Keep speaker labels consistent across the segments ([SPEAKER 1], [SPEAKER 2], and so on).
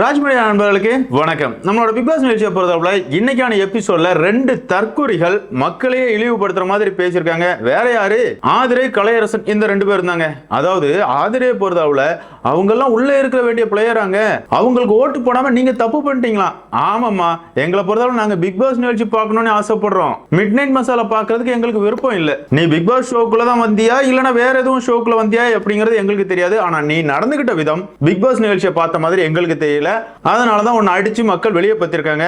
[SPEAKER 1] ராஜ்மணி நண்பர்களுக்கு வணக்கம். நம்மளோட பிக் பாஸ் நிகழ்ச்சியை பொறுத்தவரை இன்னைக்கான எபிசோட்ல ரெண்டு தற்குறிகள் மக்களையே இழிவுபடுத்துற மாதிரி பேசியிருக்காங்க. வேற யாரு? ஆதிரை கலையரசன் இந்த ரெண்டு பேர் இருந்தாங்க. அதாவது ஆதிரையை பொறுத்தவரை அவங்க எல்லாம் உள்ள இருக்க வேண்டிய பிளேயராங்க அவங்களுக்கு ஓட்டு போடாம நீங்க தப்பு பண்ணிட்டீங்களா? ஆமாம்மா. எங்களை பொறுத்தவரை நாங்க பிக் பாஸ் நிகழ்ச்சி பார்க்கணும்னு ஆசைப்படுறோம். மிட் நைட் மசாலா பார்க்கறதுக்கு எங்களுக்கு விருப்பம் இல்ல. நீ பிக் பாஸ் ஷோக்குள்ள தான் வந்தியா? இல்லனா வேற எதுவும் ஷோக்குள்ள வந்தியா? அப்படிங்கிறது எங்களுக்கு தெரியாது. ஆனா நீ நடந்துகிட்ட விதம் பிக் பாஸ் நிகழ்ச்சியை பார்த்த மாதிரி எங்களுக்கு தெரியல. அதனால தான் உன்னை அடித்து மக்கள் வெளியே பத்திருக்காங்க.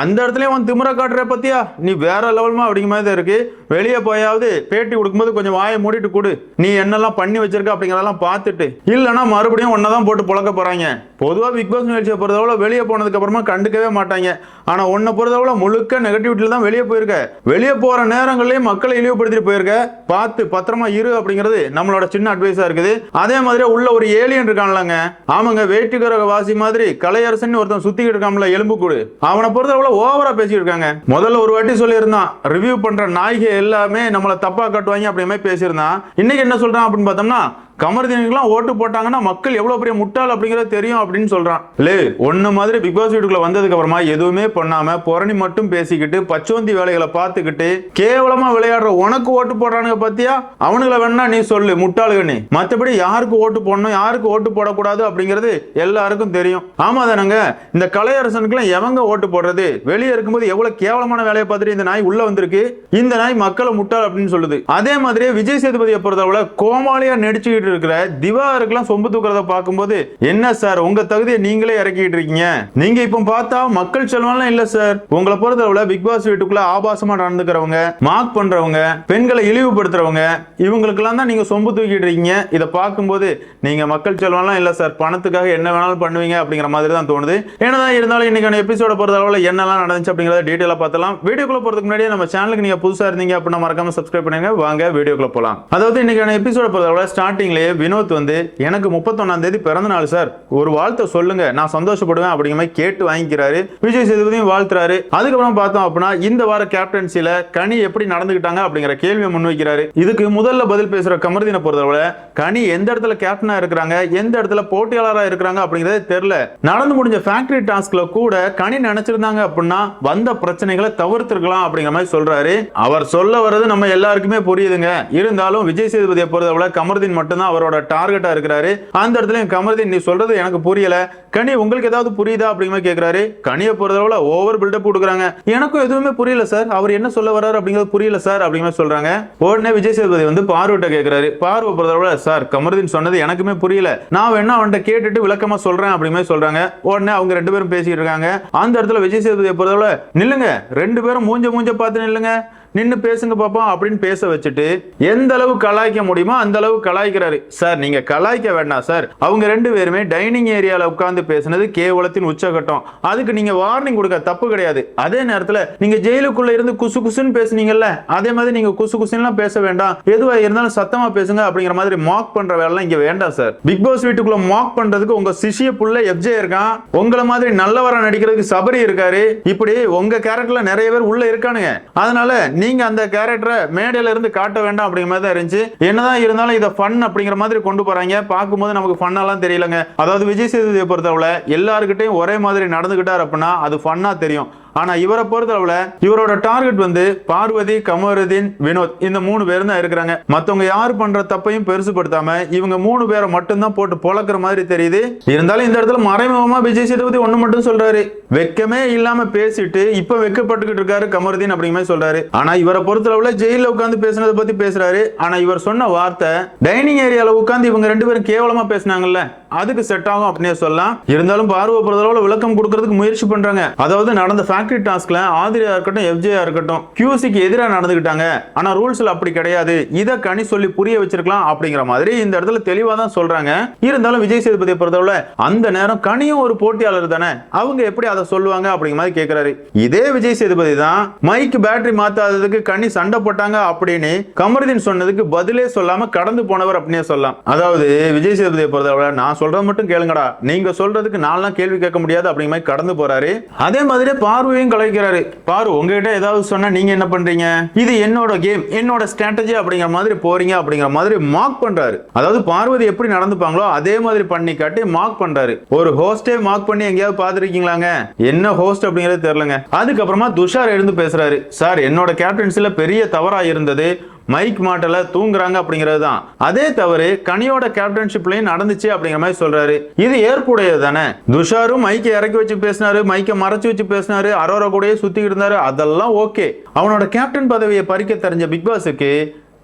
[SPEAKER 1] அந்த இடத்துல உன் திமிர காட்டுற பத்தியா? நீ வேற லெவல்மா அப்படிங்கிற மாதிரி தான் இருக்கு. வெளியே போயாவது பேட்டி கொடுக்கும்போது கொஞ்சம் வாயை மூடிட்டு கொடு. நீ என்னெல்லாம் பண்ணி வச்சிருக்க அப்படிங்கிறதெல்லாம் பார்த்துட்டு. இல்லைன்னா மறுபடியும் ஒன்னதான் போட்டு புழக்க போறாங்க. பொதுவாக பிக் பாஸ் நிகழ்ச்சியை பொறுத்தவரை வெளியே போனதுக்கு அப்புறமா கண்டுக்கவே மாட்டாங்க. ஆனா உன்னை பொறுத்தவரை முழுக்க நெகட்டிவிட்டியில தான் வெளியே போயிருக்க. வெளியே போற நேரங்கள்லயும் மக்களை இழிவுபடுத்திட்டு போயிருக்க. பார்த்து பத்திரமா இரு அப்படிங்கிறது நம்மளோட சின்ன அட்வைஸா இருக்குது. அதே மாதிரி உள்ள ஒரு ஏலியன் இருக்கான்லங்க. ஆமாங்க வேட்டுக்கிற வாசி மாதிரி கலையரசன் ஒருத்தன் சுத்திக்கிட்டு இருக்கான்ல எலும்பு கூடு. அவனை பொறுத்தவரை ஓவரா பேசியிருக்காங்க. இருக்காங்க முதல்ல ஒரு வாட்டி சொல்லியிருந்தான் ரிவ்யூ பண்ற நாய்கள் எல்லாமே நம்மளை தப்பா கட்டுவாங்க அப்படியே பேசியிருந்தான். இன்னைக்கு என்ன சொல்றான் அப்படின்னு பார்த்தோம்னா கமர்தீனுக்குலாம் ஓட்டு போட்டாங்கன்னா மக்கள் எவ்வளவு பெரிய முட்டாள் அப்படிங்கிறது தெரியும் அப்படின்னு சொல்றான். லே ஒன்னு மாதிரி பிக் பாஸ் வீட்டுக்குள்ளே வந்ததுக்கு அப்புறமா எதுவுமே பண்ணாம புரணி மட்டும் பேசிக்கிட்டு பச்சோந்தி வேலைகளை பார்த்துக்கிட்டு கேவலமா விளையாடுற உனக்கு ஓட்டு போடுறானுங்க பார்த்தியா அவனுங்களை வேணா நீ சொல்லு முட்டாளுகன்னு மற்றபடி மத்தபடி யாருக்கு ஓட்டு போடணும் யாருக்கு ஓட்டு போடக்கூடாது அப்படிங்கிறது எல்லாருக்கும் தெரியும். ஆமாம் தானங்க இந்த கலையரசனுக்குலாம் எவங்க ஓட்டு போடுறது? வெளியே இருக்கும்போது எவ்வளவு கேவலமான வேலையை பார்த்துட்டு இந்த நாய் உள்ள வந்திருக்கு? இந்த நாய் மக்களை முட்டாள் அப்படின்னு சொல்லுது. அதே மாதிரியே விஜய் சேதுபதியை பொறுத்தவரை கோமாளியா நடிச்சுக்கிட்டு இருக்கிற திவாருக்கெல்லாம் சொம்பு தூக்குறத பார்க்கும்போது என்ன சார் உங்க தகுதியை நீங்களே இறக்கிட்டு இருக்கீங்க? நீங்க இப்போ பார்த்தா மக்கள் செல்வம்லாம் இல்ல சார். உங்களை பொறுத்தளவுல பிக் பாஸ் வீட்டுக்குள்ள ஆபாசமா நடந்துக்கிறவங்க மார்க் பண்றவங்க பெண்களை இழிவுபடுத்துறவங்க இவங்களுக்கெல்லாம் தான் நீங்க சொம்பு தூக்கிட்டு இருக்கீங்க. இதை பார்க்கும்போது நீங்க மக்கள் செல்வம்லாம் இல்ல சார். பணத்துக்காக என்ன வேணாலும் பண்ணுவீங்க அப்படிங்கிற மாதிரி தான் தோணுது. என்னதான் இருந்தாலும் இன்னைக்கான எபிசோட பொறுத்தளவுல என்னெல்லாம் நடந்துச்சு அப்படிங்கறத டீட்டெயிலா பார்த்தலாம். வீடியோக்குள்ள போறதுக்கு முன்னாடியே நம்ம சேனலுக்கு நீங்க புதுசா இருந்தீங்க அப்படின்னா மறக்காம சப்ஸ்கிரைப் பண்ணுங்க வாங்க வீடியோக்குள்ள போலாம். அதாவது இன்னைக்கான எபிசோட பொறுத்தளவுல ஸ்டார்டிங்லயே வினோத் வந்து எனக்கு முப்பத்தொன்னாம் தேதி பிறந்த நாள் சார். ஒரு வாழ்த்தை சொல்லுங்க. நான் சந்தோஷப்படுவேன் அப்படிங்கிற மாதிரி கேட்டு வாங்கிக்கிறாரு. விஜய் சேதுபதியும் வாழ்த்துறாரு. அதுக்கப்புறம் பார்த்தோம் அப்படின்னா இந்த வார கேப்டன்சில கனி எப்படி நடந்துகிட்டாங்க அப்படிங்கிற கேள்வியை முன்வைக்கிறாரு இதுக்கு முதல்ல பதில் பேசுற கமர்தீனை பொறுத்தவரை கனி எந்த இடத்துல கேப்டனா இருக்கிறாங்க எந்த இடத்துல போட்டியாளரா இருக்கிறாங்க அப்படிங்கறதே தெரியல. நடந்து முடிஞ்ச ஃபேக்டரி டாஸ்க்ல கூட கனி நினைச்சிருந்தாங்க அப்படின்னா வந்த பிரச்சனைகளை தவிர்த்திருக்கலாம் அப்படிங்கிற மாதிரி சொல்றாரு. அவர் சொல்ல வர்றது நம்ம எல்லாருக்குமே புரியுதுங்க. இருந்தாலும் விஜய் சேதுபதியை பொறுத்தவரை கமர்தீன் தான் அவரோட டார்கெட்டா இருக்கிறாரு. அந்த இடத்துல கமர்தீன் நீ சொல்றது எனக்கு புரியல. கனி உங்களுக்கு ஏதாவது புரியுதா அப்படிங்கிற மாதிரி கேக்குறாரு. கனியை பொறுத்தளவுல ஓவர் பில்டப் கொடுக்குறாங்க. எனக்கும் எதுவுமே புரியல சார். அவர் என்ன சொல்ல வர்றாரு அப்படிங்கிறது புரியல சார் அப்படிங்கிற சொல்றாங்க. உடனே விஜய் சேதுபதி வந்து பார்வட்ட கேக்குறாரு. பார்வை பொறுத்தளவுல சார் கமருதீன் சொன்னது எனக்குமே புரியல. நான் வேணா அவன்கிட்ட கேட்டுட்டு விளக்கமா சொல்றேன் அப்படிங்கிற சொல்றாங்க. உடனே அவங்க ரெண்டு பேரும் பேசிட்டு இருக்காங்க. அந்த இடத்துல விஜய் சேதுபதியை பொறுத்தளவுல நில்லுங்க. ரெண்டு பேரும் மூஞ்ச மூஞ்ச பார்த்து நில்லுங்க. நின்று பேசுங்க பாப்போம் அப்படின்னு பேச வச்சுட்டு எந்த அளவு கலாய்க்க முடியுமோ அந்த அளவு கலாய்க்கிறாரு. சார் நீங்க கலாய்க்க வேண்டாம் சார். அவங்க ரெண்டு பேருமே டைனிங் ஏரியால உட்கார்ந்து பேசுனது கேவலத்தின் உச்சகட்டம். அதுக்கு நீங்க வார்னிங் கொடுக்க தப்பு கிடையாது. அதே நேரத்துல நீங்க ஜெயிலுக்குள்ள இருந்து குசு குசுன்னு பேசுனீங்கல்ல அதே மாதிரி நீங்க குசு குசுன்னுலாம் பேச வேண்டாம். எதுவா இருந்தாலும் சத்தமா பேசுங்க அப்படிங்கிற மாதிரி மாக் பண்ற வேலைலாம் இங்க வேண்டாம் சார். பிக் பாஸ் வீட்டுக்குள்ள மாக் பண்றதுக்கு உங்க சிஷிய புள்ள எஃப்ஜே இருக்கான். உங்களை மாதிரி நல்லவரா நடிக்கிறதுக்கு சபரி இருக்காரு. இப்படி உங்க கேரக்டர்ல நிறைய பேர் உள்ள இருக்கானுங்க. அதனால நீங்க அந்த கேரக்டரை மேடையில இருந்து காட்ட வேண்டாம் அப்படிங்கிற மாதிரி தான் இருந்துச்சு. என்னதான் இருந்தாலும் இதை ஃபன் அப்படிங்கிற மாதிரி கொண்டு போறாங்க. பார்க்கும்போது நமக்கு ஃபன்னாலாம் தெரியலங்க. அதாவது விஜய் சேதுபதியை பொறுத்தவரை எல்லாருக்கிட்டையும் ஒரே மாதிரி நடந்துகிட்டார் அப்படின்னா அது ஃபன்னா தெரியும். ஆனா இவரை பொறுத்தளவுல இவரோட டார்கெட் வந்து பார்வதி கமருதீன் வினோத். இந்த மூணு பேரும் தான் இருக்கிறாங்க. மத்தவங்க யார் பண்ற தப்பையும் பெருசுபடுத்தாம இவங்க மூணு பேரை மட்டும்தான் போட்டு பொழக்கிற மாதிரி தெரியுது. இருந்தாலும் இந்த இடத்துல மறைமுகமா விஜய் சேதுபதி ஒண்ணு மட்டும் சொல்றாரு. வெக்கமே இல்லாம பேசிட்டு இப்ப வெக்கப்பட்டுக்கிட்டு இருக்காரு கமருதீன் அப்படிங்கிற மாதிரி சொல்றாரு. ஆனா இவரை பொறுத்தளவுல ஜெயில உட்காந்து பேசுனதை பத்தி பேசுறாரு. ஆனா இவர் சொன்ன வார்த்தை டைனிங் ஏரியால உட்காந்து இவங்க ரெண்டு பேரும் கேவலமா பேசினாங்கல்ல. அதுக்கு செட் ஆகும் அப்படின்னே சொல்லலாம். இருந்தாலும் பார்வை பொறுத்தளவுல விளக்கம் கொடுக்கறதுக்கு முயற்சி பண்றாங்க. அதாவது நடந்த ஃபேக்டரி டாஸ்க்ல ஆதிரியா இருக்கட்டும் எஃப்ஜேயா இருக்கட்டும் கியூசிக்கு எதிராக நடந்துக்கிட்டாங்க ஆனா ரூல்ஸ்ல அப்படி கிடையாது. இதை கனி சொல்லி புரிய வச்சிருக்கலாம் அப்படிங்கிற மாதிரி இந்த இடத்துல தெளிவா தான் சொல்றாங்க. இருந்தாலும் விஜய் சேதுபதியை பொறுத்தவரை அந்த நேரம் கனியும் ஒரு போட்டியாளர் தானே. அவங்க எப்படி அதை சொல்லுவாங்க அப்படிங்கிற மாதிரி கேட்கிறாரு இதே விஜய் சேதுபதி தான் மைக் பேட்டரி மாத்தாததுக்கு கனி சண்டை போட்டாங்க அப்படின்னு கமருதீன் சொன்னதுக்கு பதிலே சொல்லாம கடந்து போனவர் அப்படின்னே சொல்லலாம். அதாவது விஜய் சேதுபதியை பொறுத்தவரை நான் சொல்றது மட்டும் கேளுங்கடா. நீங்க சொல்றதுக்கு நான்லாம் கேள்வி கேட்க முடியாது அப்படிங்கிற மாதிரி கடந்து போறாரு. அதே மாதிரி பார்வையும் கலைக்கிறாரு. பாரு உங்ககிட்ட ஏதாவது சொன்னா நீங்க என்ன பண்றீங்க? இது என்னோட கேம் என்னோட ஸ்ட்ராட்டஜி அப்படிங்கிற மாதிரி போறீங்க அப்படிங்கிற மாதிரி மார்க் பண்றாரு. அதாவது பார்வதி எப்படி நடந்துப்பாங்களோ அதே மாதிரி பண்ணி காட்டி மார்க் பண்றாரு. ஒரு ஹோஸ்டே மார்க் பண்ணி எங்கேயாவது பாத்துருக்கீங்களாங்க என்ன ஹோஸ்ட் அப்படிங்கிறது தெரியலங்க. அதுக்கப்புறமா துஷார் எழுந்து பேசுறாரு. சார் என்னோட கேப்டன்சில பெரிய தவறா இருந்தது. மைக் மாட்டல தூங்குறாங்க அப்படிங்கிறது தான் அதே தவறு கனியோட கேப்டன்ஷிப்லயும் நடந்துச்சு அப்படிங்கிற மாதிரி சொல்றாரு. இது ஏற்புடையது தானே துஷாரும் மைக்கை இறக்கி வச்சு பேசினாரு மைக்கை மறைச்சு வச்சு பேசினாரு அரோரா கூடயே சுத்திக்கிட்டு இருந்தாரு அதெல்லாம் ஓகே. அவனோட கேப்டன் பதவியை பறிக்க தெரிஞ்ச பிக் பாஸுக்கு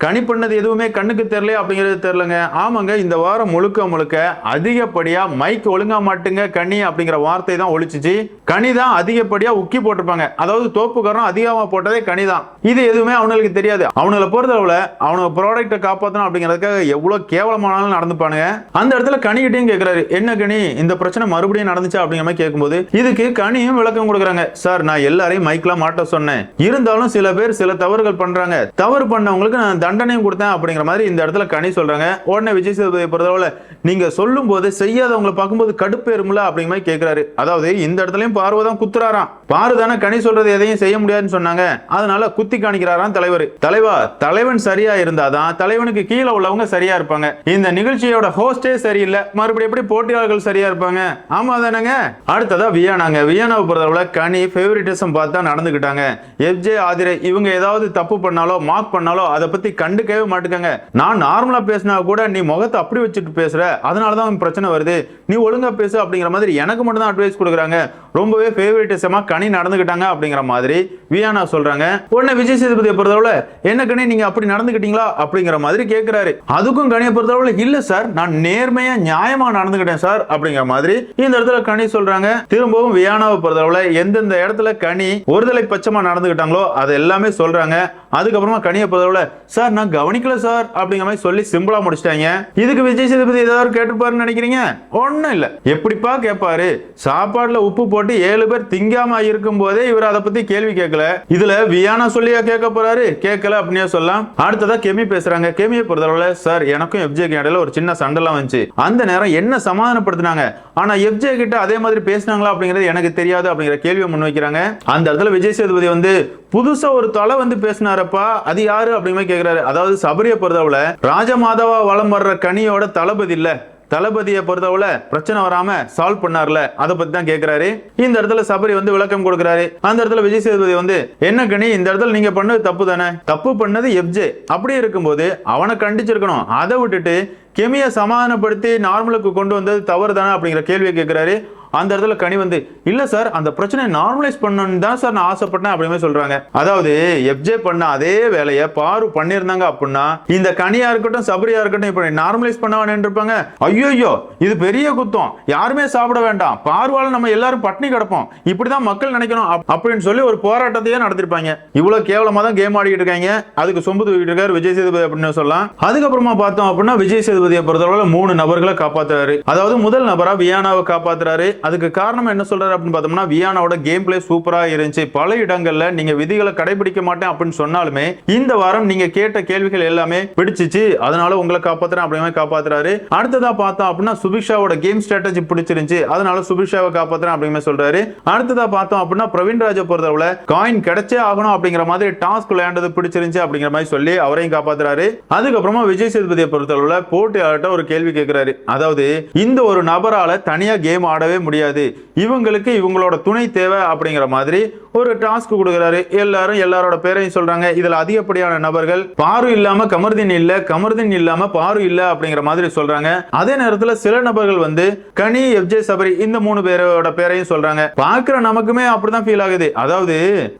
[SPEAKER 1] கணி பண்ணது எதுவுமே கண்ணுக்கு தெரியல அப்படிங்கிறது தெரிலங்க ஆமாங்க இந்த வாரம் முழுக்க முழுக்க அதிகப்படியா மைக் ஒழுங்கா மாட்டுங்க கனி அப்படிங்கிற வார்த்தை தான் ஒழிச்சிச்சு. கனி தான் அதிகப்படியா உக்கி போட்டிருப்பாங்க. அதாவது தோப்புக்காரன் அதிகமா போட்டதே கனி தான். இது எதுவுமே அவனுக்கு தெரியாது. அவனுங்களை பொறுத்தளவுல அவனுக்கு ப்ராடக்ட்டை காப்பாற்றணும் அப்படிங்கிறதுக்காக எவ்வளவு கேவலமானாலும் நடந்துப்பானுங்க. அந்த இடத்துல கனிகிட்டையும் கேட்கிறாரு என்ன கனி? இந்த பிரச்சனை மறுபடியும் நடந்துச்சு? அப்படிங்கிற மாதிரி கேட்கும்போது இதுக்கு கனியும் விளக்கம் கொடுக்குறாங்க. சார் நான் எல்லாரையும் மைக்லாம் மாட்ட சொன்னேன். இருந்தாலும் சில பேர் சில தவறுகள் பண்றாங்க. தவறு பண்ணவங்களுக்கு நான் தண்டனையும் கொடுத்தேன் அப்படிங்கிற மாதிரி இந்த இடத்துல கனி சொல்றாங்க. உடனே விஜய் சேதுபதியை பொறுத்தவரை நீங்க சொல்லும் போது செய்யாதவங்களை பார்க்கும்போது கடுப்பேறும்ல அப்படிங்கிற மாதிரி கேட்கிறாரு அதாவது இந்த இடத்துலயும் பார்வை தான் குத்துறாராம். பாரு தானே கனி சொல்றது எதையும் செய்ய முடியாதுன்னு சொன்னாங்க. அதனால குத்தி காணிக்கிறாராம் தலைவர். தலைவா தலைவன் சரியா இருந்தாதான் தலைவனுக்கு கீழே உள்ளவங்க சரியா இருப்பாங்க. இந்த நிகழ்ச்சியோட ஹோஸ்டே சரியில்லை. மறுபடியும் எப்படி போட்டியாளர்கள் சரியா இருப்பாங்க? ஆமா தானேங்க. அடுத்ததா வியானாங்க. வியானாவை பொறுத்தளவுல கனி ஃபேவரிட்டிசம் பார்த்து தான் நடந்துக்கிட்டாங்க எஃப்ஜே ஆதிரை இவங்க ஏதாவது தப்பு பண்ணாலோ மார்க் பண்ணாலோ அதை பத்தி கண்டுக்கவே மாட்டுக்காங்க நான் நார்மலா பேசினா கூட நீ முகத்தை அப்படி வச்சுட்டு பேசுற. அதனால தான் பிரச்சனை வருது. நீ ஒழுங்கா பேசு அப்படிங்கிற மாதிரி எனக்கு மட்டும் தான் அட்வைஸ் கொடுக்குறாங்க. ரொம்பவே ஃபேவரட்டிசமா கனி நடந்துக்கிட்டாங்க அப்படிங்கிற மாதிரி வியானா சொல்றாங்க. உடனே விஜய் சேதுபதியை பொறுத்தளவுல என்ன கனி நீங்க அப்படி நடந்துக்கிட்டீங்களா அப்படிங்கிற மாதிரி கேட்கிறாரு அதுக்கும் கனியை பொறுத்தளவுல இல்ல சார் நான் நேர்மையா நியாயமா நடந்துக்கிட்டேன் சார் அப்படிங்கிற மாதிரி இந்த இடத்துல கனி சொல்றாங்க. திரும்பவும் வியானாவை பொறுத்தளவுல எந்தெந்த இடத்துல கனி ஒருதலை பட்சமா நடந்துக்கிட்டாங்களோ அது எல்லாமே சொல்றாங்க. அதுக்கப்புறமா கனியை பதவியில் சார் நான் கவனிக்கல சார் அப்படிங்கிற மாதிரி சொல்லி சிம்பிளா முடிச்சிட்டாங்க. இதுக்கு விஜய் சேதுபதி ஏதாவது கேட்டுப்பாருன்னு நினைக்கிறீங்க? ஒன்றும் இல்லை. எப்படிப்பா கேட்பாரு சாப்பாடுல உப்பு போட்டு ஏழு பேர் திங்காம இருக்கும் போதே இவர் அதை பத்தி கேள்வி கேட்கல இதுல வியானா சொல்லியா கேட்க போறாரு? கேட்கல அப்படின்னே சொல்லலாம். அடுத்ததா கெமி பேசுறாங்க. கெமியை பொறுத்தளவுல சார் எனக்கும் எஃப்ஜேக்கு இடையில ஒரு சின்ன சண்டைலாம் வந்துச்சு. அந்த நேரம் என்ன சமாதானப்படுத்தினாங்க? ஆனா எஃப்ஜே கிட்ட அதே மாதிரி பேசினாங்களா அப்படிங்கிறது எனக்கு தெரியாது அப்படிங்கிற கேள்வியை முன்வைக்கிறாங்க அந்த இடத்துல விஜய் சேதுபதி வந்து புதுசா ஒரு தலை வந்து பேசினாரப்பா அது யாரு? அப்படிங்கிற மாதிரி கேக்குறாரு. அதாவது சபரியை பொறுத்தவளை ராஜமாதவா வலம் வர்ற கனியோட தளபதி இல்ல. தளபதியை பொறுத்தவள பிரச்சனை வராம சால்வ் பண்ணார்ல. அதை பத்தி தான் கேக்குறாரு. இந்த இடத்துல சபரி வந்து விளக்கம் கொடுக்குறாரு. அந்த இடத்துல விஜய் சேதுபதி வந்து என்ன கனி இந்த இடத்துல நீங்க பண்ணது தப்பு தானே? தப்பு பண்ணது எஃப்ஜே அப்படி இருக்கும்போது அவனை கண்டிச்சிருக்கணும். அதை விட்டுட்டு கெமியை சமாதானப்படுத்தி நார்மலுக்கு கொண்டு வந்தது தவறு தானே அப்படிங்கிற கேள்வியை கேட்குறாரு. அந்த இடத்துல கனி வந்து இல்ல சார் அந்த பிரச்சனையை நார்மலைஸ் பண்ணணும் தான் சார் நான் ஆசைப்பட்டேன் அப்படின்னு சொல்றாங்க. அதாவது எஃப்ஜே பண்ண அதே வேலையை பாரு பண்ணியிருந்தாங்க அப்படின்னா இந்த கனியா இருக்கட்டும் சபரியா இருக்கட்டும் இப்போ நார்மலைஸ் பண்ண இருப்பாங்க ஐயோ இது பெரிய குத்தம். யாருமே சாப்பிட வேண்டாம். பார்வால நம்ம எல்லாரும் பட்னி கிடப்போம். இப்படிதான் மக்கள் நினைக்கணும் அப்- அப்படின்னு சொல்லி ஒரு போராட்டத்தையே நடத்திருப்பாங்க. இவ்வளவு கேவலமா தான் கேம் ஆடிக்கிட்டு இருக்காங்க. அதுக்கு சொம்பு தூக்கிட்டு இருக்காரு விஜய் சேதுபதி அப்படின்னு சொல்லலாம். அதுக்கப்புறமா பார்த்தோம் அப்படின்னா விஜய் சேதுபதியை பொறுத்தளவில் மூணு நபர்களை காப்பாத்துறாரு. அதாவது முதல் நபரா வியானாவை காப்பாத்துறாரு. அதுக்கு காரணம் என்ன சொல்றாரு அப்படின்னு பார்த்தோம்னா வியானாவோட கேம் பிளே சூப்பரா இருந்துச்சு. பல இடங்கள்ல நீங்க விதிகளை கடைபிடிக்க மாட்டேன் அப்படின்னு சொன்னாலுமே இந்த வாரம் நீங்க கேட்ட கேள்விகள் எல்லாமே பிடிச்சிச்சு. அதனால உங்களை காப்பாத்துறேன் அப்படிங்கிற மாதிரி காப்பாத்துறாரு. அடுத்ததா பார்த்தோம் அப்படின்னா சுபிக்ஷாவோட கேம் ஸ்ட்ராட்டஜி பிடிச்சிருந்துச்சு. அதனால சுபிக்ஷாவை காப்பாத்துறேன் அப்படிங்கிற மாதிரி சொல்றாரு. அடுத்ததா பார்த்தோம் அப்படின்னா பிரவீன் ராஜை பொறுத்தளவுல காயின் கிடைச்சே ஆகணும் அப்படிங்கிற மாதிரி டாஸ்க் விளையாண்டது பிடிச்சிருந்துச்சு அப்படிங்கிற மாதிரி சொல்லி அவரையும் காப்பாத்துறாரு. அதுக்கப்புறமா விஜய் சேதுபதியை பொறுத்தளவுல போட்டியாளர்கிட்ட ஒரு கேள்வி கேட்கிறாரு அதாவது இந்த ஒரு நபரால தனியா கேம் ஆடவே முடியாது. இவங்களுக்கு இவங்களோட துணை தேவை அப்படிங்கிற மாதிரி ஒரு டாஸ்க் கொடுக்குறாரு. எல்லாரும் எல்லாரோட பேரையும் சொல்றாங்க. இதுல அதிகப்படியான நபர்கள் பாரு இல்லாம கமர்தீன் இல்ல கமர்தீன் இல்லாம பாரு இல்ல அப்படிங்கிற மாதிரி சொல்றாங்க. அதே நேரத்துல சில நபர்கள் வந்து கனி எஃப்ஜே சபரி இந்த மூணு பேரோட பேரையும் சொல்றாங்க. பாக்குற நமக்குமே அப்படிதான் ஃபீல் ஆகுது. அதாவது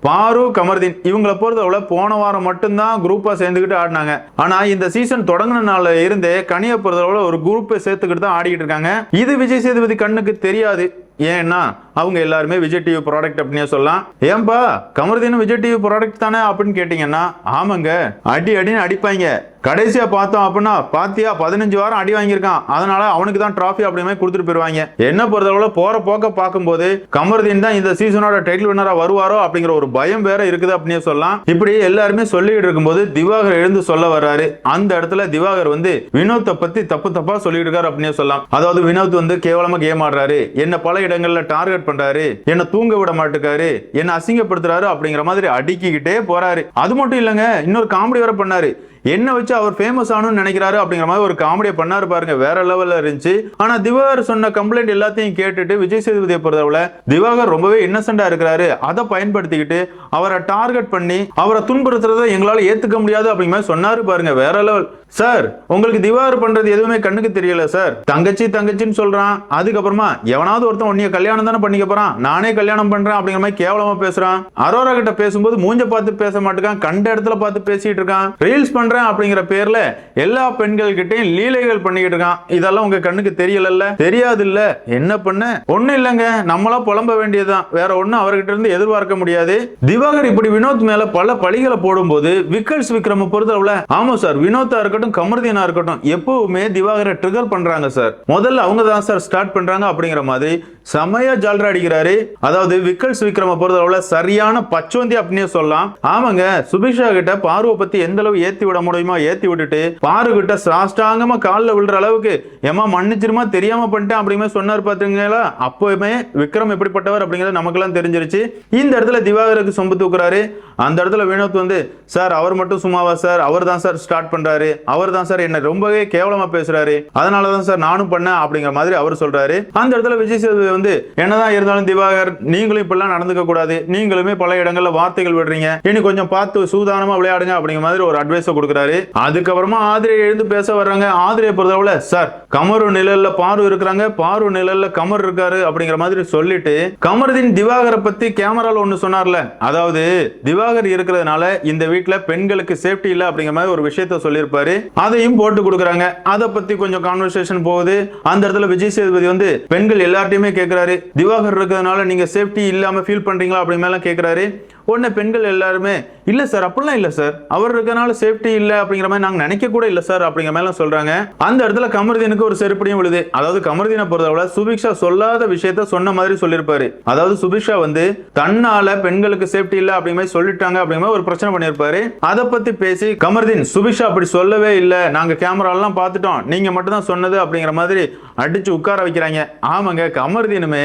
[SPEAKER 1] பாரு கமர்தீன் இவங்கள பொறுத்தவரை போன வாரம் மட்டும்தான் குரூப்பா சேர்ந்துக்கிட்டு ஆடினாங்க. ஆனா இந்த சீசன் தொடங்கின இருந்தே கனியை பொறுத்தவரை ஒரு குரூப்பை சேர்த்துக்கிட்டு தான் ஆடிக்கிட்டு இருக்காங்க. இது விஜய் சேதுபதி கண்ணுக்கு தெரியாது. ஏன்னா அவங்க எல்லாருமே விஜய் டிவி ப்ராடக்ட் அப்படின்னே சொல்லலாம். ஏன்பா கமர்தீனும் விஜய் டிவி ப்ராடக்ட் தானே அப்படின்னு கேட்டிங்கன்னா ஆமாங்க அடி அடின்னு அடிப்பாங்க. கடைசியா பார்த்தோம் அப்படின்னா பாத்தியா பதினஞ்சு வாரம் அடி வாங்கியிருக்கான். அதனால அவனுக்கு தான் டிராஃபி அப்படிமே கொடுத்துட்டு போயிருவாங்க. என்ன பொறுத்தளவுல போற போக்க பார்க்கும்போது கமருதீன் தான் இந்த சீசனோட டைட்டில் வினரா வருவாரோ அப்படிங்கிற ஒரு பயம் வேற இருக்குது அப்படின்னு சொல்லலாம். இப்படி எல்லாருமே சொல்லிட்டு இருக்கும்போது திவாகர் எழுந்து சொல்ல வர்றாரு. அந்த இடத்துல திவாகர் வந்து வினோத்தை பத்தி தப்பு தப்பா சொல்லிட்டு இருக்காரு அப்படின்னு சொல்லலாம். அதாவது வினோத் வந்து கேவலமா கேம் ஆடுறாரு. என்ன பல இடங்கள்ல டார்கெட் பண்றாரு. என்ன தூங்க விட மாட்டேக்காரு. என்ன அசிங்கப்படுத்துறாரு அப்படிங்கிற மாதிரி அடுக்கிக்கிட்டே போறாரு. அது மட்டும் இல்லைங்க இன்னொரு காமெடி வேற பண்ணாரு. என்ன வச்சு அவர் ஃபேமஸ் ஆகணும்னு நினைக்கிறாரு அப்படிங்கிற மாதிரி ஒரு காமெடியை பண்ணாரு பாருங்க. வேற லெவல்ல இருந்துச்சு. ஆனா திவாகர் சொன்ன கம்ப்ளைண்ட் எல்லாத்தையும் கேட்டுட்டு விஜய் சேதுபதியை பொறுத்தவரை திவாகர் ரொம்பவே இன்னசென்டா இருக்கிறாரு. அதை பயன்படுத்திக்கிட்டு அவரை டார்கெட் பண்ணி அவரை துன்புறுத்துறதை எங்களால ஏத்துக்க முடியாது அப்படிங்கிற மாதிரி சொன்னாரு பாருங்க. வேற லெவல் சார் உங்களுக்கு திவாகர் பண்றது எதுவுமே கண்ணுக்கு தெரியல சார். தங்கச்சி தங்கச்சின்னு சொல்றான். அதுக்கப்புறமா எவனாவது ஒருத்தன் உன்னைய கல்யாணம் தானே பண்ணிக்க போறான்? நானே கல்யாணம் பண்றேன் அப்படிங்கிற மாதிரி கேவலமா பேசுறான். அரோரா கிட்ட பேசும்போது மூஞ்ச பார்த்து பேச மாட்டேங்கான் கண்ட இடத்துல பார்த்து பேசிட்டு இருக்கான். ரீல்ஸ் பண்றேன் அப்படிங்கிற பேர்ல எல்லா பெண்கள் கிட்டையும் லீலைகள் பண்ணிக்கிட்டு இருக்கான். இதெல்லாம் உங்க கண்ணுக்கு தெரியலல்ல? தெரியாது இல்ல என்ன பண்ண? ஒண்ணு இல்லைங்க. நம்மளா புலம்ப வேண்டியதுதான். வேற ஒண்ணும் அவர்கிட்ட இருந்து எதிர்பார்க்க முடியாது. திவாகர் இப்படி வினோத் மேல பல பழிகளை போடும்போது விக்கல்ஸ் விக்ரம பொறுத்தளவுல ஆமா சார் வினோத்தா இருக்கட்டும் கமருதீனா இருக்கட்டும் எப்பவுமே திவாகரை ட்ரிகர் பண்றாங்க சார் முதல்ல அவங்க தான் சார் ஸ்டார்ட் பண்றாங்க அப்படிங்கிற மாதிரி செமையா ஜால்ரா அடிக்கிறாரு. அதாவது விக்கல்ஸ் விக்ரம பொறுத்தளவுல சரியான பச்சோந்தி அப்படின்னு சொல்லலாம். ஆமாங்க சுபிஷா கிட்ட பார்வை பத்தி எந்த அளவு ஏத்தி விட முடியுமோ ஏத்தி விட்டுட்டு பாரு கிட்ட சாஷ்டாங்கமா காலில் விழுற அளவுக்கு ஏமா மன்னிச்சிருமா தெரியாம பண்ணிட்டேன் அப்படிங்கிற சொன்னார் பாத்தீங்களா? அப்பவுமே விக்ரம் எப்படிப்பட்டவர் அப்படிங்கிறது நமக்கெல்லாம் தெரிஞ்சிருச்சு. இந்த இடத்துல திவாகருக்கு சொம்பு தூக்குறாரு. அந்த இடத்துல வினோத் வந்து சார் அவர் மட்டும் சும்மாவா சார்? அவர் தான் சார் ஸ்டார்ட் பண்றாரு. அவர் தான் சார் என்ன ரொம்பவே கேவலமா பேசுறாரு. அதனால தான் சார் நானும் பண்ணேன் அப்படிங்கிற மாதிரி அவர் சொல்றாரு. அந்த இடத்துல விஜய் சேதுபதி வந்து என்னதான் இருந்தாலும் திவாகர் நீங்களும் இப்படிலாம் நடந்துக்க கூடாது. நீங்களுமே பல இடங்கள்ல வார்த்தைகள் விடுறீங்க. இனி கொஞ்சம் பார்த்து சூதானமா விளையாடுங்க அப்படிங்கிற மாதிரி ஒரு அட்வைஸ் கொடுக்குறாரு. அதுக்கப்புறமா ஆதிரியை எழுந்து பேச வர்றாங்க. ஆதிரியை பொறுத்தளவுல சார் கமரு நிழல்ல பாரு இருக்கிறாங்க. பாரு நிழல்ல கமர் இருக்காரு அப்படிங்கிற மாதிரி சொல்லிட்டு கமருதீன் திவாகரை பத்தி கேமரால ஒண்ணு சொன்னார்ல. அதாவது திவாகர் இருக்கிறதுனால இந்த வீட்டுல பெண்களுக்கு சேஃப்டி இல்ல அப்படிங்கிற மாதிரி ஒரு விஷயத்த சொல்லியிருப்பாரு. அதையும் போட்டு கொடுக்குறாங்க. அதை பத்தி கொஞ்சம் கான்வர்சேஷன் போகுது. அந்த இடத்துல விஜய் சேதுபதி வந்து பெண்கள் எல்லார்ட்டையுமே கேட்குறாரு திவாகர் இருக்கிறதுனால நீங்க சேஃப்டி இல்லாம ஃபீல் பண்றீங்களா? அப்படி மேலாம் கேட்குறாரு உடனே பெண்கள் எல்லாருமே இல்லை சார் அப்படிலாம் இல்லை சார். அவர் இருக்கனால சேஃப்டி இல்லை அப்படிங்கிற மாதிரி நாங்கள் நினைக்க கூட இல்லை சார் அப்படிங்கிற மாதிரிலாம் சொல்கிறாங்க அந்த இடத்துல கமருதீனுக்கு ஒரு செருப்படியும் விழுது. அதாவது கமருதீனை பொறுத்தவரை சுபிக்ஷா சொல்லாத விஷயத்த சொன்ன மாதிரி சொல்லியிருப்பாரு. அதாவது சுபிக்ஷா வந்து தன்னால பெண்களுக்கு சேஃப்டி இல்லை அப்படிங்கிற மாதிரி சொல்லிட்டாங்க அப்படிங்கிற மாதிரி ஒரு பிரச்சனை பண்ணியிருப்பாரு. அதை பற்றி பேசி கமருதீன் சுபிக்ஷா அப்படி சொல்லவே இல்லை. நாங்கள் கேமராலாம் பார்த்துட்டோம். நீங்கள் மட்டும் தான் சொன்னது அப்படிங்கிற மாதிரி அடிச்சு உட்கார வைக்கிறாங்க. ஆமாங்க கமருதீனுமே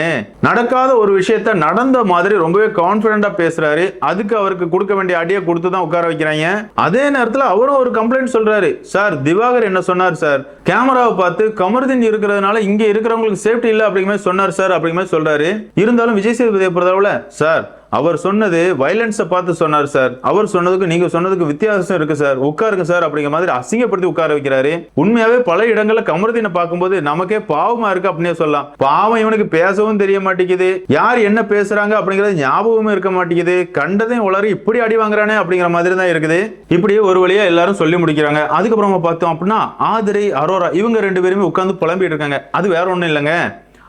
[SPEAKER 1] நடக்காத ஒரு விஷயத்த நடந்த மாதிரி ரொம்பவே கான்பிடண்டா பேசுறாரு. அதுக்கு அவருக்கு கொடுக்க வேண்டிய அடியை கொடுத்து தான் உட்கார வைக்கிறாங்க. அதே நேரத்தில் அவரும் ஒரு கம்ப்ளைண்ட் சொல்றாரு. சார் திவாகர் என்ன சொன்னார் சார் கேமராவை பார்த்து கமருதீன் இருக்கிறதுனால இங்கே இருக்கிறவங்களுக்கு சேஃப்டி இல்லை அப்படிங்கிற சொன்னார் சார் அப்படிங்கிற சொல்றாரு. இருந்தாலும் விஜய் சேதுபதியை பொறுத்தளவில் சார் அவர் சொன்னது வயலன்ஸை பார்த்து சொன்னார் சார் அவர் சொன்னதுக்கு நீங்க சொன்னதுக்கு வித்தியாசம் இருக்கு சார் உட்காருங்க சார் அப்படிங்கிற மாதிரி அசிங்கப்படுத்தி உட்கார வைக்கிறாரு. உண்மையாவே பல இடங்கள்ல கமருதீனை பார்க்கும்போது நமக்கே பாவமா இருக்கு அப்படின்னே சொல்லலாம். பாவம் இவனுக்கு பேசவும் தெரிய மாட்டேங்குது. யார் என்ன பேசுறாங்க அப்படிங்கிறது ஞாபகமும் இருக்க மாட்டேங்குது. கண்டதையும் உளறி இப்படி அடி வாங்குறானே அப்படிங்கிற மாதிரி தான் இருக்குது. இப்படி ஒரு வழியா எல்லாரும் சொல்லி முடிக்கிறாங்க. அதுக்கப்புறமா பார்த்தோம் அப்படின்னா ஆதிரை அரோரா இவங்க ரெண்டு பேருமே உட்காந்து புலம்பிட்டு இருக்காங்க. அது வேற ஒண்ணும் இல்லைங்க.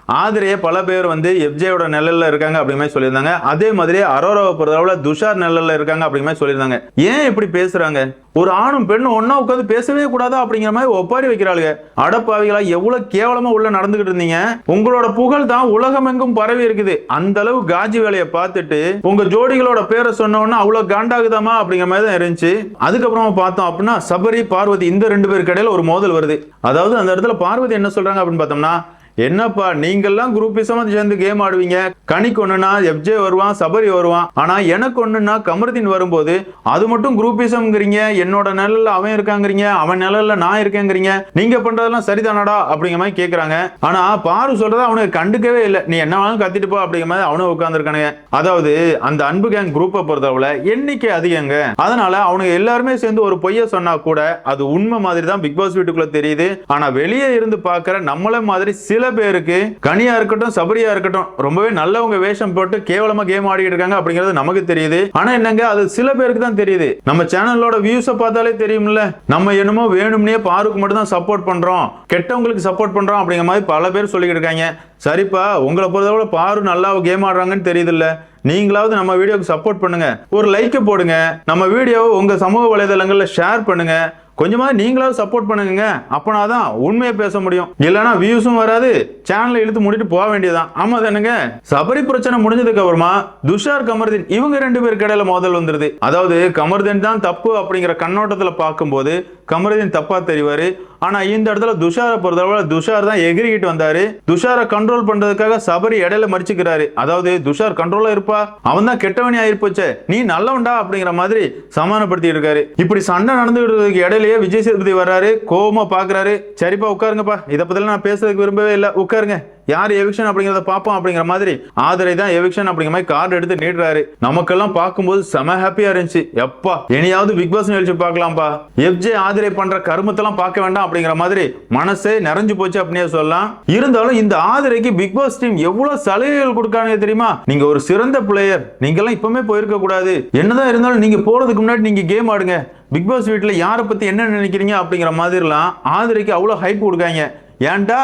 [SPEAKER 1] ஆதிரையே பல பேர் வந்து எஃப்ஜேயோட நிழல்ல இருக்காங்க அப்படிங்கிற சொல்லியிருந்தாங்க. அதே மாதிரி அரோராவை பொறுத்தளவுல துஷார் நிழல்ல இருக்காங்க அப்படிங்கிற சொல்லியிருந்தாங்க. ஏன் இப்படி பேசுறாங்க? ஒரு ஆணும் பெண்ணும் ஒன்றா உட்காந்து பேசவே கூடாதா அப்படிங்கிற மாதிரி ஒப்பாரி வைக்கிறாளுங்க. அடப்பாவிகளா எவ்வளவு கேவலமா உள்ள நடந்துகிட்டு இருந்தீங்க? உங்களோட புகழ் தான் உலகமெங்கும் பரவி இருக்குது. அந்த அளவு காஜி வேலையை பார்த்துட்டு உங்க ஜோடிகளோட பேரை சொன்னோன்னா அவ்வளவு காண்டாகுதாமா அப்படிங்கிற மாதிரி தான் இருந்துச்சு. அதுக்கப்புறமா பார்த்தோம் அப்படின்னா சபரி பார்வதி இந்த ரெண்டு பேருக்கு இடையில ஒரு மோதல் வருது. அதாவது அந்த இடத்துல பார்வதி என்ன சொல்றாங்க அப்படின்னு பார்த்தோம்னா என்னப்பா நீங்கெல்லாம் குரூப்பிசமாக சேர்ந்து கேம் ஆடுவீங்க. கணிக்கு ஒண்ணுனா எஃப்ஜே வருவான் சபரி வருவான். ஆனா எனக்கு ஒண்ணுனா கமருதீன் வரும்போது அது மட்டும் குரூப்பிசம்ங்கிறீங்க என்னோட நிழல்ல அவன் இருக்காங்கிறீங்க அவன் நிழல்ல நான் இருக்கேங்கிறீங்க. நீங்க பண்றதெல்லாம் சரிதானடா அப்படிங்கிற மாதிரி கேக்குறாங்க. ஆனா பாரு சொல்றத அவனுக்கு கண்டுக்கவே இல்லை. நீ என்ன வேணாலும் கத்திட்டு போ அப்படிங்கிற மாதிரி அவனும் உட்காந்துருக்கானுங்க அதாவது அந்த அன்பு கேங் குரூப்பை பொறுத்தவரை எண்ணிக்கை அதிகங்க. அதனால அவனுங்க எல்லாருமே சேர்ந்து ஒரு பொய்ய சொன்னா கூட அது உண்மை மாதிரி தான் பிக் பாஸ் வீட்டுக்குள்ள தெரியுது. ஆனா வெளியே இருந்து பாக்குற நம்மள மாதிரி சில சில பேருக்கு கனியா இருக்கட்டும் சபரியா இருக்கட்டும் ரொம்பவே நல்லவங்க வேஷம் போட்டு கேவலமா கேம் ஆடிட்டு இருக்காங்க அப்படிங்கிறது நமக்கு தெரியுது. ஆனா என்னங்க அது சில பேருக்கு தான் தெரியுது. நம்ம சேனலோட வியூஸை பார்த்தாலே தெரியும்ல. நம்ம என்னமோ வேணும்னே பாருக்கு மட்டும் தான் சப்போர்ட் பண்றோம். கெட்டவங்களுக்கு சப்போர்ட் பண்றோம் அப்படிங்கிற மாதிரி பல பேர் சொல்லிக்கிட்டு இருக்காங்க. சரிப்பா உங்களை பொறுத்தவரை பாரு நல்லா கேம் ஆடுறாங்கன்னு தெரியுதுல்ல. நீங்களாவது நம்ம வீடியோக்கு சப்போர்ட் பண்ணுங்க. ஒரு லைக்கை போடுங்க. நம்ம வீடியோவை உங்க சமூக வலைதளங்களில் ஷேர் பண்ணுங்க. கொஞ்சமாக நீங்களாவது சப்போர்ட் பண்ணுங்க. அப்பனாதான் உண்மையை பேச முடியும். இல்லைனா வியூஸும் வராது. சேனலை இழுத்து முடிட்டு போக வேண்டியதான் ஆமா தானுங்க. சபரி பிரச்சனை முடிஞ்சதுக்கு அப்புறமா துஷார் கமர்தீன் இவங்க ரெண்டு பேருக்கு இடையில மோதல் வந்துருது. அதாவது கமர்தீன் தான் தப்பு அப்படிங்கிற கண்ணோட்டத்தில் பார்க்கும்போது கமருதீன் தப்பா தெரிவாரு. ஆனா இந்த இடத்துல துஷாரை பொறுத்தவரை துஷார் தான் எகிரிக்கிட்டு வந்தாரு. துஷாரை கண்ட்ரோல் பண்றதுக்காக சபரி இடையில மறிச்சுக்கிறாரு. அதாவது துஷார் கண்ட்ரோலா இருப்பா? அவன் தான் கெட்டவனி ஆயிருப்போச்சே நீ நல்லவன்டா அப்படிங்கிற மாதிரி சமாதானப்படுத்திட்டு இருக்காரு. இப்படி சண்டை நடந்துகிட்டு இடையிலேயே விஜய் சேதுபதி வர்றாரு கோவமா பாக்குறாரு. சரிப்பா உட்காருங்கப்பா. இதை பற்றிலாம் நான் பேசுறதுக்கு விரும்பவே இல்லை. உட்காருங்க. யார் எவிக்ஷன் அப்படிங்கறத பார்ப்போம் அப்படிங்கிற மாதிரி. ஆதரை தான் எவிக்ஷன் அப்படிங்கிற மாதிரி கார்டு எடுத்து நீடுறாரு நமக்கெல்லாம் பார்க்கும்போது செம ஹாப்பியா இருந்துச்சு. எப்பா இனியாவது பிக் பாஸ் நிகழ்ச்சி பார்க்கலாம்ப்பா. எஃப்ஜே ஆதிரை பண்ற கருமத்தெல்லாம் பார்க்க வேண்டாம் அப்படிங்கிற மாதிரி மனசே நிறைஞ்சு போச்சு அப்படின்னே சொல்லலாம். இருந்தாலும் இந்த ஆதிரைக்கு பிக் பாஸ் டீம் எவ்வளவு சலுகைகள் கொடுக்காங்க தெரியுமா? நீங்க ஒரு சிறந்த பிளேயர் நீங்க எல்லாம் இப்பவுமே போயிருக்க கூடாது என்னதான் இருந்தாலும் நீங்க போறதுக்கு முன்னாடி நீங்க கேம் ஆடுங்க. பிக் பாஸ் வீட்டில் யாரை பற்றி என்ன நினைக்கிறீங்க அப்படிங்கிற மாதிரிலாம் ஆதிரைக்கு அவ்வளோ ஹைப் கொடுக்காங்க. ஏன்டா?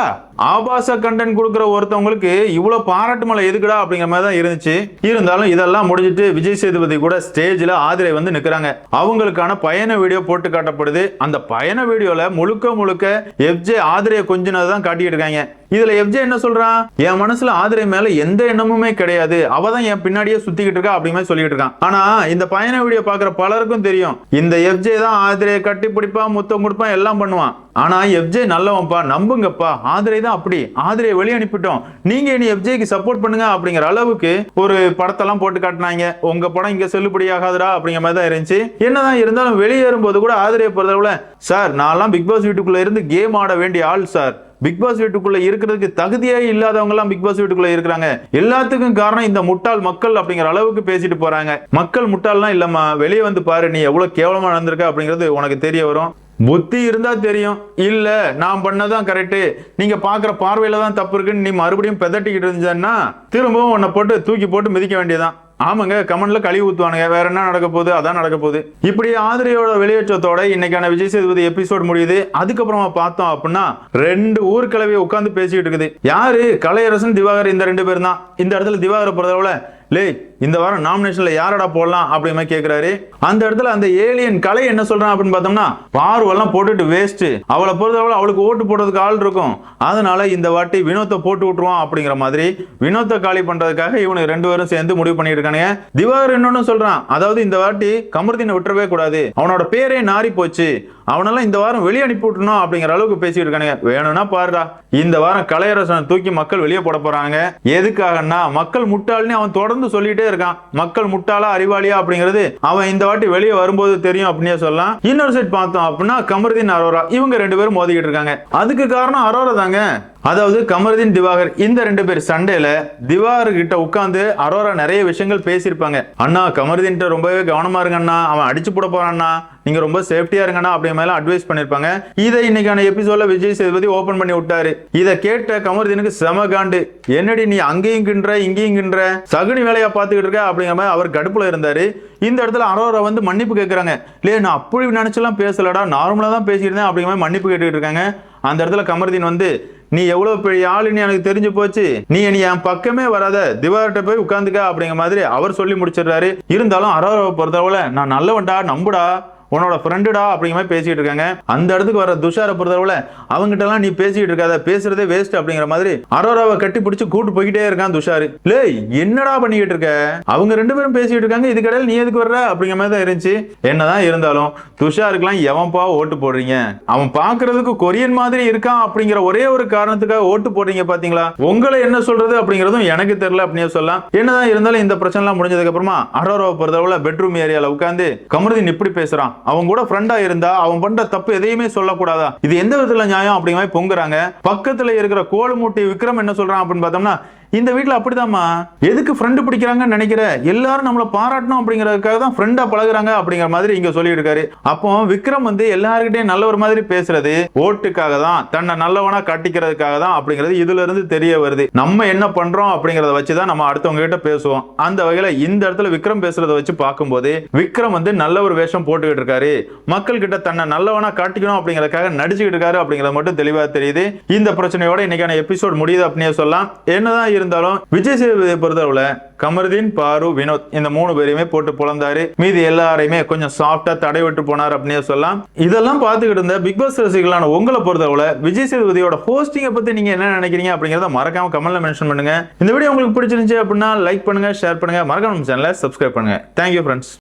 [SPEAKER 1] ஆபாச கண்டென்ட் கொடுக்குற ஒருத்தவங்களுக்கு இவ்வளோ பாராட்டு மலை எதுக்குடா அப்படிங்கிற மாதிரி தான் இருந்துச்சு. இருந்தாலும் இதெல்லாம் முடிஞ்சிட்டு விஜய் சேதுபதி கூட ஸ்டேஜில் ஆதிரை வந்து நிற்கிறாங்க அவங்களுக்கான பயண வீடியோ போட்டு காட்டப்படுது. அந்த பயண வீடியோவில் முழுக்க முழுக்க எஃப்ஜே ஆதிரையை கொஞ்சினதை தான் காட்டிட்டு இருக்காங்க. இதுல எஃப்ஜே என்ன சொல்றான்? என் மனசுல ஆதிரை மேல எந்த எண்ணமுமே கிடையாது. அவ தான் என் பின்னாடியே சுத்திக்கிட்டு இருக்கா அப்படிங்கிற மாதிரி சொல்லிட்டு இருக்கான். ஆனா இந்த பயண வீடியோ பாக்குற பலருக்கும் தெரியும். இந்த எஃப்ஜே தான் ஆதிரையை கட்டி பிடிப்பான் முத்தம் கொடுப்பான் எல்லாம் பண்ணுவான். ஆனா எஃப்ஜே நல்லவன்ப்பா நம்புங்கப்பா. ஆதிரை தான் அப்படி. ஆதிரியை வெளியே அனுப்பிட்டோம். நீங்க இனி எஃப்ஜேக்கு சப்போர்ட் பண்ணுங்க அப்படிங்கிற அளவுக்கு ஒரு படத்தெல்லாம் போட்டு காட்டினாங்க. உங்க படம் இங்க செல்லுபடியாகாதுடா அப்படிங்கிற மாதிரி தான் இருந்துச்சு. என்னதான் இருந்தாலும் வெளியேறும் போது கூட ஆதிரையை பொறுத்தளவுல சார் நான்லாம் பிக் பாஸ் வீட்டுக்குள்ள இருந்து கேம் ஆட வேண்டிய ஆள் சார். பிக் பாஸ் வீட்டுக்குள்ள இருக்கிறதுக்கு தகுதியே இல்லாதவங்க எல்லாம் பிக் பாஸ் வீட்டுக்குள்ள இருக்கிறாங்க. எல்லாத்துக்கும் காரணம் இந்த முட்டாள் மக்கள் அப்படிங்கிற அளவுக்கு பேசிட்டு போறாங்க. மக்கள் முட்டாள்லாம் இல்லம்மா வெளியே வந்து பாரு நீ எவ்வளவு கேவலமா நடந்திருக்க அப்படிங்கிறது உனக்கு தெரிய வரும். புத்தி இருந்தா தெரியும். இல்ல நான் பண்ணதான் கரெக்டு நீங்க பாக்குற பார்வையில தான் தப்பு இருக்குன்னு நீ மறுபடியும் பெதட்டிக்கிட்டு இருந்தேன்னா திரும்பவும் உன்னை போட்டு தூக்கி போட்டு மிதிக்க வேண்டியதான் ஆமாங்க கமெண்ட்ல கழிவு ஊத்துவானுங்க. வேற என்ன நடக்க போகுது? அதான் நடக்க போகுது. இப்படி ஆதிரியோட வெளியேற்றத்தோட இன்னைக்கான விஜய் சேதுபதி எபிசோட் முடியுது. அதுக்கப்புறமா பார்த்தோம் அப்படின்னா ரெண்டு ஊர்கிழவி உட்காந்து பேசிக்கிட்டு இருக்குது. யாரு? கலையரசன் திவாகர் இந்த ரெண்டு பேரும் தான். இந்த இடத்துல திவாகர் பொறுத்தளவுல லே இந்த வாரம் நாமினேஷன்ல யாரடா போடலாம் அப்படின்னு மாதிரி கேக்குறாரு. அந்த இடத்துல அந்த ஏலியன் கலை என்ன சொல்றான் அப்படின்னு பார்த்தோம்னா பார்வெல்லாம் போட்டுட்டு வேஸ்ட் அவளை பொறுத்தவரை அவளுக்கு ஓட்டு போடுறதுக்கு ஆள் இருக்கும். அதனால இந்த வாட்டி வினோத்தை போட்டு விட்டுருவான் அப்படிங்கிற மாதிரி வினோத்தை காலி பண்றதுக்காக இவனுக்கு ரெண்டு பேரும் சேர்ந்து முடிவு பண்ணிட்டு இருக்கானுங்க. திவாகர் இன்னொன்னு சொல்றான். அதாவது இந்த வாட்டி கமர்தீனை விட்டுறவே கூடாது. அவனோட பேரே நாரி போச்சு. அவனெல்லாம் இந்த வாரம் வெளியே அனுப்பி விட்டணும் அப்படிங்கிற அளவுக்கு பேசிட்டு இருக்கானுங்க. வேணும்னா பாருடா. இந்த வாரம் கலையரசனை தூக்கி மக்கள் வெளியே போட போறாங்க. எதுக்காகன்னா மக்கள் முட்டாள்னு அவன் தொடர்ந்து சொல்லிட்டே இருக்கான். மக்கள் முட்டாளா அறிவாளியா அப்படிங்கிறது அவன் இந்த வாட்டி வெளியே வரும்போது தெரியும் அப்படின்னே சொல்லலாம். இன்னொரு சைட் பார்த்தோம் அப்படின்னா கமருதீன் அரோரா. இவங்க ரெண்டு பேரும் மோதிக்கிட்டு இருக்காங்க. அதுக்கு காரணம் அரோரா தாங்க. அதாவது கமருதீன் திவாகர். இந்த ரெண்டு பேர் சண்டையில திவாகர் கிட்ட உட்காந்து அரோரா நிறைய விஷயங்கள் பேசியிருப்பாங்க. அண்ணா கமருதீன் ரொம்பவே கவனமா இருங்க அண்ணா. அவன் அடிச்சு போட போறான்னா நீங்க ரொம்ப சேஃப்டியா இருங்கண்ணா. அப்படி மேல அட்வைஸ் பண்ணிருப்பாங்க இதை இன்னைக்கான எபிசோட்ல விஜய் சேதுபதி ஓபன் பண்ணி விட்டாரு. இதை கேட்ட கமருதீனுக்கு செம காண்டு. என்னடி நீ அங்கேயும் கின்ற இங்கேயும் கின்ற சகுனி வேலையா பார்த்துக்கிட்டு இருக்க அப்படிங்கிற மாதிரி அவர் கடுப்புல இருந்தாரு. இந்த இடத்துல அரோரா வந்து மன்னிப்பு கேட்கறாங்க இல்லையே நான் அப்படி நினச்சலாம் பேசலடா. நார்மலா தான் பேசியிருந்தேன். அப்படிங்கிற மாதிரி மன்னிப்பு கேட்டுக்கிட்டு இருக்காங்க. அந்த இடத்துல கமருதீன் வந்து நீ எவ்வளவு பெரிய ஆளுன்னு எனக்கு தெரிஞ்சு போச்சு. நீ நீ என் பக்கமே வராத. திவார்கிட்ட போய் உட்காந்துக்க. அப்படிங்கிற மாதிரி அவர் சொல்லி முடிச்சிடுறாரு. இருந்தாலும் அரோராவை பொறுத்தவரை நான் நல்லவன்டா நம்புடா. உன்னோட ஃப்ரெண்டுடா அப்படிங்கிற மாதிரி பேசிட்டு இருக்காங்க. அந்த இடத்துக்கு வர துஷாரை பொறுத்தவரை அவங்ககிட்ட எல்லாம் நீ பேசிட்டு இருக்காத பேசுறதே வேஸ்ட் அப்படிங்கிற மாதிரி அரோராவை கட்டி பிடிச்சி கூட்டு போய்கிட்டே இருக்கான் துஷாரு. லே என்னடா பண்ணிக்கிட்டு இருக்க? அவங்க ரெண்டு பேரும் பேசிட்டு இருக்காங்க இதுக்கடையில் நீ எதுக்கு வர்ற? அப்படிங்கிற மாதிரி தான் இருந்துச்சு. என்னதான் இருந்தாலும் துஷாருக்குலாம் எவன்பா ஓட்டு போடுறீங்க? அவன் பாக்குறதுக்கு கொரியன் மாதிரி இருக்கான் அப்படிங்கிற ஒரே ஒரு காரணத்துக்காக ஓட்டு போடுறீங்க பாத்தீங்களா? உங்களை என்ன சொல்றது அப்படிங்கிறதும் எனக்கு தெரியல அப்படின்னு சொல்லலாம். என்னதான் இருந்தாலும் இந்த பிரச்சனை எல்லாம் முடிஞ்சதுக்கு அப்புறமா அரோராவை பொறுத்தளவுல பெட்ரூம் ஏரியால உட்காந்து கமருதீன் இப்படி பேசுறான். அவன் கூட ஃப்ரெண்டா இருந்தா அவன் பண்ற தப்பு எதையுமே சொல்லக்கூடாதா? இது எந்த விதத்துல நியாயம் அப்படிங்கிற மாதிரி பொங்குறாங்க. பக்கத்துல இருக்கிற கோலுமூட்டி விக்ரம் என்ன சொல்றான் அப்படின்னு பார்த்தோம்னா இந்த வீட்ல அப்படிதாம்மா. எதுக்கு ஃப்ரெண்டு பிடிக்கிறாங்கன்னு நினைக்கிற? எல்லாரும் நம்மளை பாராட்டணும் அப்படிங்கிறதுக்காக தான் ஃப்ரெண்டா பழகுறாங்க அப்படிங்கிற மாதிரி இங்க சொல்லிட்டு இருக்காரு அப்போ விக்ரம் வந்து எல்லாருக்கிட்டையும் நல்ல ஒரு மாதிரி பேசுறது ஓட்டுக்காக தான் தன்னை நல்லவனா காட்டிக்கிறதுக்காக தான் அப்படிங்கிறது இதுல இருந்து தெரிய வருது. நம்ம என்ன பண்றோம் அப்படிங்கறத வச்சு தான் நம்ம அடுத்தவங்க கிட்ட பேசுவோம். அந்த வகையில இந்த இடத்துல விக்ரம் பேசுறத வச்சு பார்க்கும்போது விக்ரம் வந்து நல்ல ஒரு வேஷம் போட்டுக்கிட்டு இருக்காரு. மக்கள் கிட்ட தன்னை நல்லவனா காட்டிக்கணும் அப்படிங்கறதுக்காக நடிச்சுக்கிட்டு இருக்காரு அப்படிங்கறது மட்டும் தெளிவா தெரியுது. இந்த பிரச்சனையோட இன்னைக்கான எபிசோட் முடியுது அப்படின்னே சொல்லலாம். என்னதான் இருந்தாலும் விஜய் சேதுபதியை பொறுத்தளவுல கமருதீன் பாரு வினோத் இந்த மூணு பேரையுமே போட்டு புலந்தாரு. மீதி எல்லாரையுமே கொஞ்சம் சாஃப்டா தடை விட்டு போனார் அப்படின்னு சொல்லலாம். இதெல்லாம் பார்த்துக்கிட்டு இருந்த பிக் பாஸ் ரசிகர்களான உங்களை பொறுத்தளவுல விஜய் சேதுபதியோட ஹோஸ்டிங்கை பத்தி நீங்க என்ன நினைக்கிறீங்க அப்படிங்கறத மறக்காம கமெண்ட்ல மென்ஷன் பண்ணுங்க. இந்த வீடியோ உங்களுக்கு பிடிச்சிருந்துச்சு அப்படின்னா லைக் பண்ணுங்க ஷேர் பண்ணுங்க. மறக்காம சேனலை சப்ஸ்கிரைப் பண்ணுங்க. Thank you friends